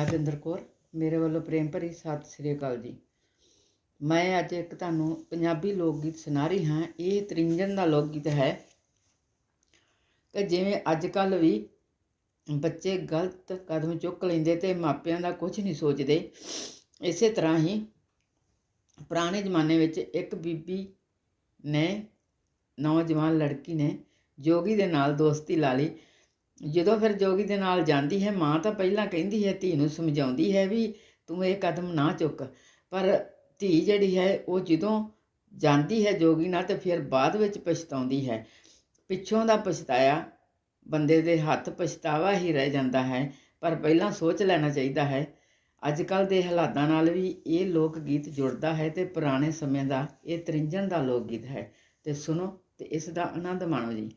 ਹਰਜਿੰਦਰ ਕੌਰ, ਮੇਰੇ ਵੱਲੋਂ ਪ੍ਰੇਮ ਭਰੀ ਸਤਿ ਸ੍ਰੀ ਅਕਾਲ ਜੀ। ਮੈਂ ਅੱਜ ਇੱਕ ਤੁਹਾਨੂੰ ਪੰਜਾਬੀ ਲੋਕ ਗੀਤ ਸੁਣਾ ਰਹੀ ਹਾਂ। ਇਹ ਤ੍ਰਿੰਜਣ ਦਾ ਲੋਕ ਗੀਤ ਹੈ ਕਿ ਜਿਵੇਂ ਅੱਜ ਕੱਲ ਵੀ ਬੱਚੇ ਗਲਤ ਕਦਮ ਚੁੱਕ ਲੈਂਦੇ ਤੇ ਮਾਪਿਆਂ ਦਾ ਕੁਝ ਨਹੀਂ ਸੋਚਦੇ। ਇਸੇ ਤਰ੍ਹਾਂ ਹੀ ਪੁਰਾਣੇ ਜ਼ਮਾਨੇ ਵਿੱਚ ਇੱਕ ਬੀਬੀ ਨੇ, ਨੌਜਵਾਨ ਲੜਕੀ ਨੇ ਜੋਗੀ ਦੇ ਨਾਲ ਦੋਸਤੀ ਲਾ ਲਈ। ਜਦੋਂ ਫਿਰ ਜੋਗੀ ਦੇ ਨਾਲ ਜਾਂਦੀ ਹੈ, ਮਾਂ ਤਾਂ ਪਹਿਲਾਂ ਕਹਿੰਦੀ ਹੈ, ਧੀ ਨੂੰ ਸਮਝਾਉਂਦੀ ਹੈ ਵੀ ਤੂੰ ਇਹ ਕਦਮ ਨਾ ਚੁੱਕ। ਪਰ ਧੀ ਜਿਹੜੀ ਹੈ, ਉਹ ਜਦੋਂ ਜਾਂਦੀ ਹੈ ਜੋਗੀ ਨਾਲ ਤੇ ਫਿਰ ਬਾਅਦ ਵਿੱਚ ਪਛਤਾਉਂਦੀ ਹੈ। ਪਿੱਛੋਂ ਦਾ ਪਛਤਾਇਆ, ਬੰਦੇ ਦੇ ਹੱਥ ਪਛਤਾਵਾ ਹੀ ਰਹਿ ਜਾਂਦਾ ਹੈ, ਪਰ ਪਹਿਲਾਂ ਸੋਚ ਲੈਣਾ ਚਾਹੀਦਾ ਹੈ। ਅੱਜ ਕੱਲ ਦੇ ਹਾਲਾਤਾਂ ਨਾਲ ਵੀ ਇਹ ਲੋਕ ਗੀਤ ਜੁੜਦਾ ਹੈ ਤੇ ਪੁਰਾਣੇ ਸਮੇਂ ਦਾ ਇਹ ਤ੍ਰਿੰਜਣ ਦਾ ਲੋਕ ਗੀਤ ਹੈ। ਤੇ ਸੁਣੋ ਤੇ ਇਸ ਦਾ ਆਨੰਦ ਮਾਣੋ ਜੀ।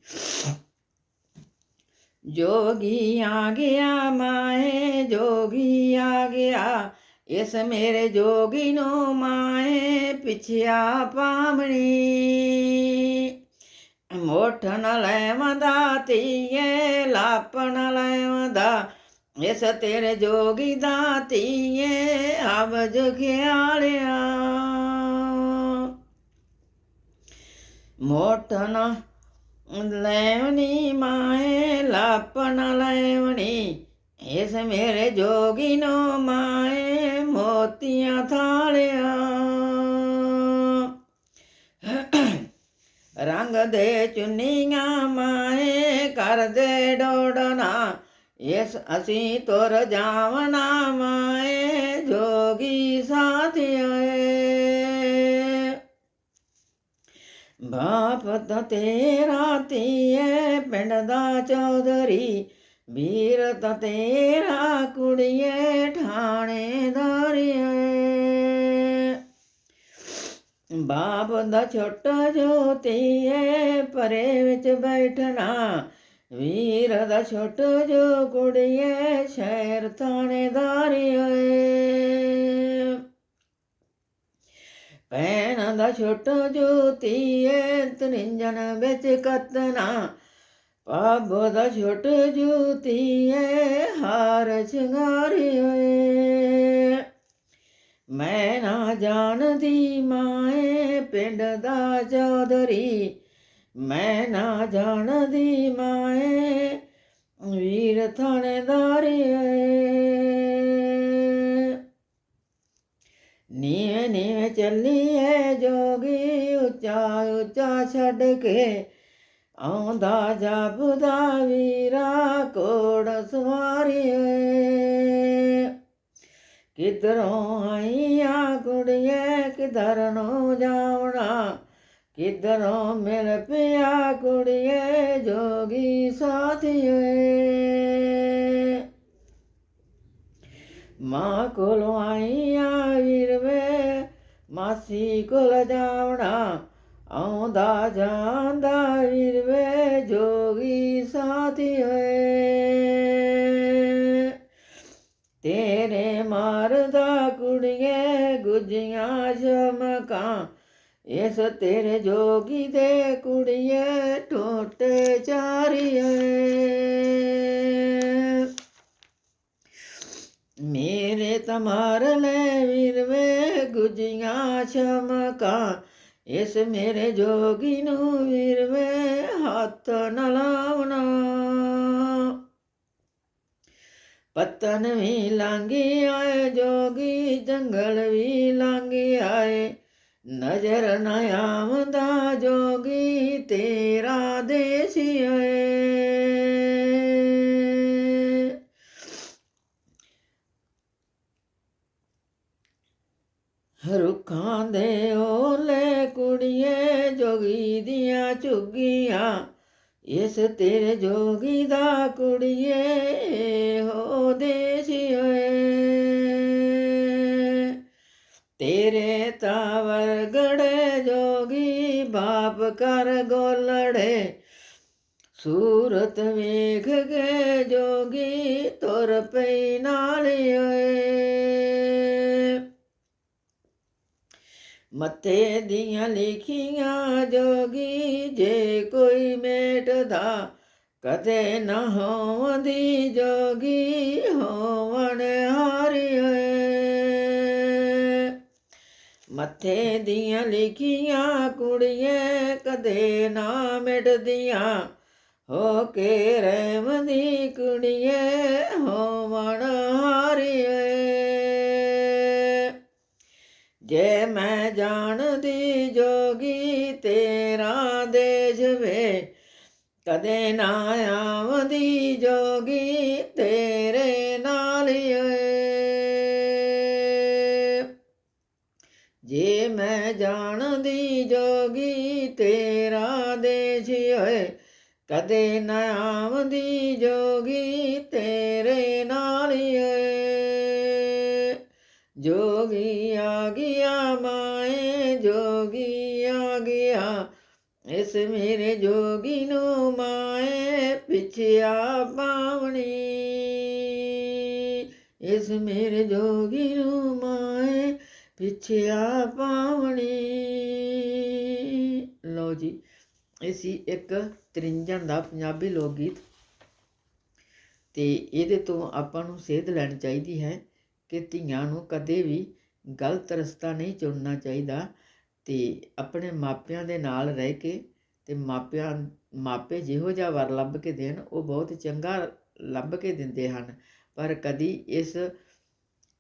जोगी आ गया माए जोगी आ गया इस मेरे जोगी नो माए पिछिया पामणी ਮੋਠ ਨ ਲੈਵੰਦਾ ਧੀਏ ਲਾਪ ਨ ਲੈਵੰਦਾ ਇਸ ਤੇਰੇ ਜੋਗੀ ਦਾ ਧੀਏ ਆਵਜ ਖਿਆਲਿਆ ਮੋਠ ਨ ਲੈਵਣੀ ਮਾਏ ਲਾਪਨ ਲੈਵਣੀ। ਇਸ ਮੇਰੇ ਜੋਗੀ ਨੋ ਮਾਏ, ਮੋਤੀਆਂ ਥਾਲਿਆ। ਰੰਗ ਦੇ ਚੁੰਨੀਆਂ ਮਾਏ ਕਰ ਦੇ ਡੋੜਨਾ ਇਸ ਅਸੀਂ ਤੁਰ ਜਾਵਣਾ ਮਾਏ, ਜੋਗੀ ਸਾਥੀਏ। ਬਾਪ ਤਾਂ ਤੇਰਾ ਧੀਏ ਪਿੰਡ ਦਾ ਚੌਧਰੀ, ਵੀਰ ਤਾਂ ਤੇਰਾ ਕੁੜੀਏ ਠਾਣੇਦਾਰੀਏ। ਬਾਪ ਦਾ ਛੋਟਾ ਜੋ ਧੀਏ ਪਰੇ ਵਿੱਚ ਬੈਠਣਾ, ਵੀਰ ਦਾ ਛੋਟਾ ਜੋ ਕੁੜੀਏ ਸ਼ਹਿਰ ਥਾਣੇਦਾਰੀਏ। ਭੈਣ ਦਾ ਛੋਟਾ ਜੋਤੀਏ ਤ੍ਰਿੰਜਨ ਵਿੱਚ ਕਤਨਾ ਪਾਬੋ ਦਾ ਛੋਟਾ ਜੋਤੀਏ, ਹਾਰ ਸ਼ਿੰਗਾਰੀ ਹੋਏ। ਮੈਂ ਨਾ ਜਾਣਦੀ ਮਾਏ, ਪਿੰਡ ਦਾ ਚੌਧਰੀ ਮੈਂ ਨਾ ਜਾਣਦੀ ਮਾਏ, ਵੀਰ ਥਾਣੇਦਾਰੀਏ ਨੀਵੇਂ ਨੀਵੇਂ ਚੱਲੀ ਹੈ ਜੋਗੀ ਉੱਚਾ ਉੱਚਾ ਛੱਡ ਕੇ ਆਉਂਦਾ ਜਾਪਦਾ ਵੀਰਾ ਕੋੜ ਸਵਾਰੀ ਸਵਾਰੀਏ ਕਿਧਰੋਂ ਆਈਆਂ ਕੁੜੀਏ, ਕਿਧਰ ਨੂੰ ਜਾਵਣਾ? ਕਿਧਰੋਂ ਮਿਲ ਪਿਆ ਕੁੜੀਏ, ਜੋਗੀ ਸਾਥੀ ਸਾਥੀਏ ਮਾਂ ਕੋਲੋਂ ਆਈਆਂ ਵੀਰਵੇ, ਮਾਸੀ ਕੋਲ ਜਾਵਣਾ ਆਉਂਦਾ ਜਾਂਦਾ ਵੀਰਵੇ, ਜੋਗੀ ਸਾਥੀ ਹੋਏ। ਤੇਰੇ ਮਾਰਦਾ ਕੁੜੀਏ ਗੁੱਜੀਆਂ ਸ਼ਮਕਾਂ, ਇਸ ਤੇਰੇ ਜੋਗੀ ਦੇ ਕੁੜੀਏ, ਟੋਟੇ ਚਾਰੀਏ ਮੇਰੇ ਤਮਾਰ ਲੈ ਵੀਰਵੇ ਗੁਜੀਆਂ ਚਮਕਾਂ ਇਸ ਮੇਰੇ ਜੋਗੀ ਨੂੰ ਵੀਰਵੇ ਹੱਥ ਨ ਲਾਵਣਾ ਪਤਨ ਵੀ ਲਾਂਗੀ ਆਏ ਜੋਗੀ ਜੰਗਲ ਵੀ ਲਾਂਗੀ ਆਏ ਨਜ਼ਰ ਨ ਆਵਦਾ ਜੋਗੀ ਤੇਰਾ ਦੇਸੀ ਓਏ ਰੁੱਖਾਂ ਦੇ ਓਲੇ ਕੁੜੀਏ ਜੋਗੀ ਦੀਆਂ ਝੁੱਗੀਆਂ, ਇਸ ਤੇਰੇ ਜੋਗੀ ਦਾ ਕੁੜੀਏ ਹੋ ਦੇਸੀ ਓਏ। ਤੇਰੇ ਤਾਵਰ ਗੜੇ ਜੋਗੀ ਬਾਪ ਕਰ ਗੋਲੜੇ, ਸੂਰਤ ਵੇਖ ਕੇ ਜੋਗੀ ਤੁਰ ਪਈ ਨਾਲ ਓਏ। ਮੱਤੇ ਦੀਆਂ ਲਿਖੀਆਂ ਜੋਗੀ ਜੇ ਕੋਈ ਮੇਟਦਾ ਕਦੇ ਨਾ ਹੋਵਦੀ ਜੋਗੀ ਹੋਵਣ ਹਾਰਿਏ ਮੱਥੇ ਦੀਆਂ ਲਿਖੀਆਂ ਕੁੜੀਏ ਕਦੇ ਨਾ ਮਿਟਦੀਆਂ ਹੋ ਕੇ ਰਹਿਮਦੀ ਕੁੜੀਏ ਹੋਵਣ ਹਾਰਿਏ ਜੇ ਮੈਂ ਜਾਣਦੀ ਜੋਗੀ ਤੇਰਾ ਦੇਸ਼ ਵੇ, ਕਦੇ ਨਾ ਆਵਦੀ ਜੋਗੀ ਤੇਰੇ ਨਾਲ ਈ ਜੇ ਮੈਂ ਜਾਣਦੀ ਜੋਗੀ ਤੇਰਾ ਦੇਸ਼ ਓਏ, ਕਦੇ ਨਾ ਆਵਦੀ ਜੋਗੀ ਤੇਰੇ ਨਾਲ ਈ ਜੋਗੀ ਆ ਗਿਆ ਮਾਏ ਜੋਗੀ ਆ ਗਿਆ। ਇਸ ਮੇਰੇ ਜੋਗੀ ਨੂੰ ਮਾਏ ਪਿਛਿਆ ਪਾਵਣੀ। ਇਸ ਮੇਰੇ ਜੋਗੀ ਨੂੰ ਮਾਏ ਪਿਛਿਆ ਪਾਵਣੀ। ਲੋ ਜੀ, ਇਹ ਸੀ ਇੱਕ ਤ੍ਰਿੰਜਣ ਦਾ ਪੰਜਾਬੀ ਲੋਕ ਗੀਤ। ਤੇ ਇਹਦੇ ਤੋਂ ਆਪਾਂ ਨੂੰ ਸੇਧ ਲੈਣੀ ਚਾਹੀਦੀ ਹੈ। ਕਿ ਧੀਆਂ ਨੂੰ ਕਦੇ ਵੀ ਗਲਤ ਰਸਤਾ ਨਹੀਂ ਚੁਣਨਾ ਚਾਹੀਦਾ ਤੇ ਆਪਣੇ ਮਾਪਿਆਂ ਦੇ ਨਾਲ ਰਹਿ ਕੇ ਤੇ ਮਾਪਿਆਂ, ਮਾਪੇ ਜਿਹੋ ਜਿਹਾ ਵਰ ਲੱਭ ਕੇ ਦੇਣ, ਉਹ ਬਹੁਤ ਚੰਗਾ ਲੱਭ ਕੇ ਦਿੰਦੇ ਹਨ। ਪਰ ਕਦੀ ਇਸ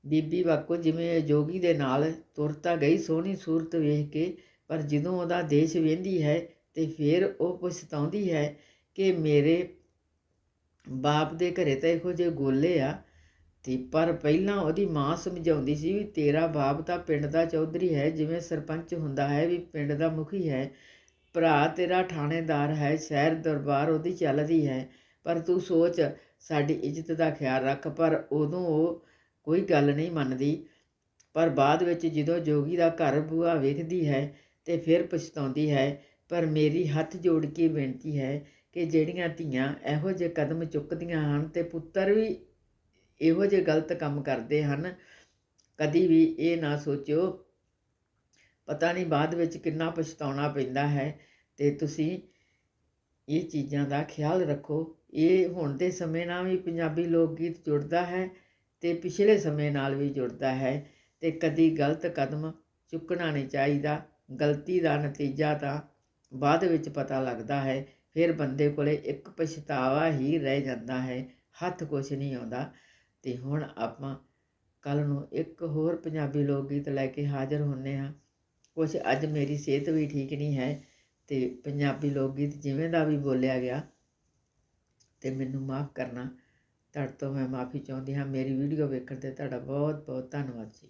ਬੀਬੀ ਵਾਕੋ ਜਿਵੇਂ ਇਹ ਜੋਗੀ ਦੇ ਨਾਲ ਤੁਰਤਾ ਗਈ ਸੋਹਣੀ ਸੂਰਤ ਵੇਖ ਕੇ, ਪਰ ਜਦੋਂ ਉਹਦਾ ਦੇਸ਼ ਵੇਂਦੀ ਹੈ ਤੇ ਫਿਰ ਉਹ ਪਛਤਾਉਂਦੀ ਹੈ ਕਿ ਮੇਰੇ ਬਾਪ ਦੇ ਘਰੇ ਤਾਂ ਇਹੋ ਜਿਹੇ ਗੋਲੇ ਆ ਤੇ ਪਰ ਪਹਿਲਾਂ ਉਹਦੀ ਮਾਂ ਸਮਝਾਉਂਦੀ ਸੀ ਵੀ ਤੇਰਾ ਬਾਪ ਤਾਂ ਪਿੰਡ ਦਾ ਚੌਧਰੀ ਹੈ, ਜਿਵੇਂ ਸਰਪੰਚ ਹੁੰਦਾ ਹੈ ਵੀ ਪਿੰਡ ਦਾ ਮੁਖੀ ਹੈ। ਭਰਾ ਤੇਰਾ ਥਾਣੇਦਾਰ ਹੈ, ਸ਼ਹਿਰ ਦਰਬਾਰ ਉਹਦੀ ਚੱਲਦੀ ਹੈ। ਪਰ ਤੂੰ ਸੋਚ, ਸਾਡੀ ਇੱਜ਼ਤ ਦਾ ਖਿਆਲ ਰੱਖ। ਪਰ ਉਦੋਂ ਉਹ ਕੋਈ ਗੱਲ ਨਹੀਂ ਮੰਨਦੀ। ਪਰ ਬਾਅਦ ਵਿੱਚ ਜਦੋਂ ਜੋਗੀ ਦਾ ਘਰ ਬੂਆ ਵੇਖਦੀ ਹੈ ਤੇ ਫਿਰ ਪਛਤਾਉਂਦੀ ਹੈ, ਪਰ ਮੇਰੀ ਹੱਥ ਜੋੜ ਕੇ ਬੇਨਤੀ ਹੈ ਕਿ ਜਿਹੜੀਆਂ ਧੀਆਂ ਇਹੋ ਜਿਹੇ ਕਦਮ ਚੁੱਕਦੀਆਂ ਹਨ ਤੇ ਪੁੱਤਰ ਵੀ ਇਹੋ ਜਿਹੇ ਗਲਤ ਕੰਮ ਕਰਦੇ ਹਨ, ਕਦੀ ਵੀ ਇਹ ਨਾ ਸੋਚਿਓ, ਪਤਾ ਨਹੀਂ ਬਾਅਦ ਵਿੱਚ ਕਿੰਨਾ ਪਛਤਾਉਣਾ ਪੈਂਦਾ ਹੈ ਤੇ ਤੁਸੀਂ ਇਹ ਚੀਜ਼ਾਂ ਦਾ ਖਿਆਲ ਰੱਖੋ। ਇਹ ਹੁਣ ਦੇ ਸਮੇਂ ਨਾਲ ਵੀ ਪੰਜਾਬੀ ਲੋਕ ਗੀਤ ਜੁੜਦਾ ਹੈ ਤੇ ਪਿਛਲੇ ਸਮੇਂ ਨਾਲ ਵੀ ਜੁੜਦਾ ਹੈ ਤੇ ਕਦੀ ਗਲਤ ਕਦਮ ਚੁੱਕਣਾ ਨਹੀਂ ਚਾਹੀਦਾ, ਗਲਤੀ ਦਾ ਨਤੀਜਾ ਤਾਂ ਬਾਅਦ ਵਿੱਚ ਪਤਾ ਲੱਗਦਾ ਹੈ, ਫਿਰ ਬੰਦੇ ਕੋਲੇ ਇੱਕ ਪਛਤਾਵਾ ਹੀ ਰਹਿ ਜਾਂਦਾ ਹੈ, ਹੱਥ ਕੁਛ ਨਹੀਂ ਆਉਂਦਾ। ਤੇ ਹੁਣ ਆਪਾਂ ਕੱਲ ਨੂੰ ਇੱਕ ਹੋਰ ਪੰਜਾਬੀ ਲੋਕ ਗੀਤ ਲੈ ਕੇ ਹਾਜ਼ਰ ਹੁੰਨੇ ਹਾਂ। ਕੁਛ ਅੱਜ ਮੇਰੀ ਸਿਹਤ ਵੀ ਠੀਕ ਨਹੀਂ ਹੈ ਤੇ ਪੰਜਾਬੀ ਲੋਕ ਗੀਤ ਜਿਵੇਂ ਦਾ ਵੀ ਬੋਲਿਆ ਗਿਆ ਤੇ ਮੈਨੂੰ ਮਾਫ ਕਰਨਾ। ਤੁਹਾਡੇ ਤੋਂ ਮੈਂ ਮਾਫੀ ਚਾਹੁੰਦੀ ਹਾਂ। ਮੇਰੀ ਵੀਡੀਓ ਵੇਖਣ ਤੇ ਤੁਹਾਡਾ ਬਹੁਤ ਬਹੁਤ ਧੰਨਵਾਦ ਜੀ।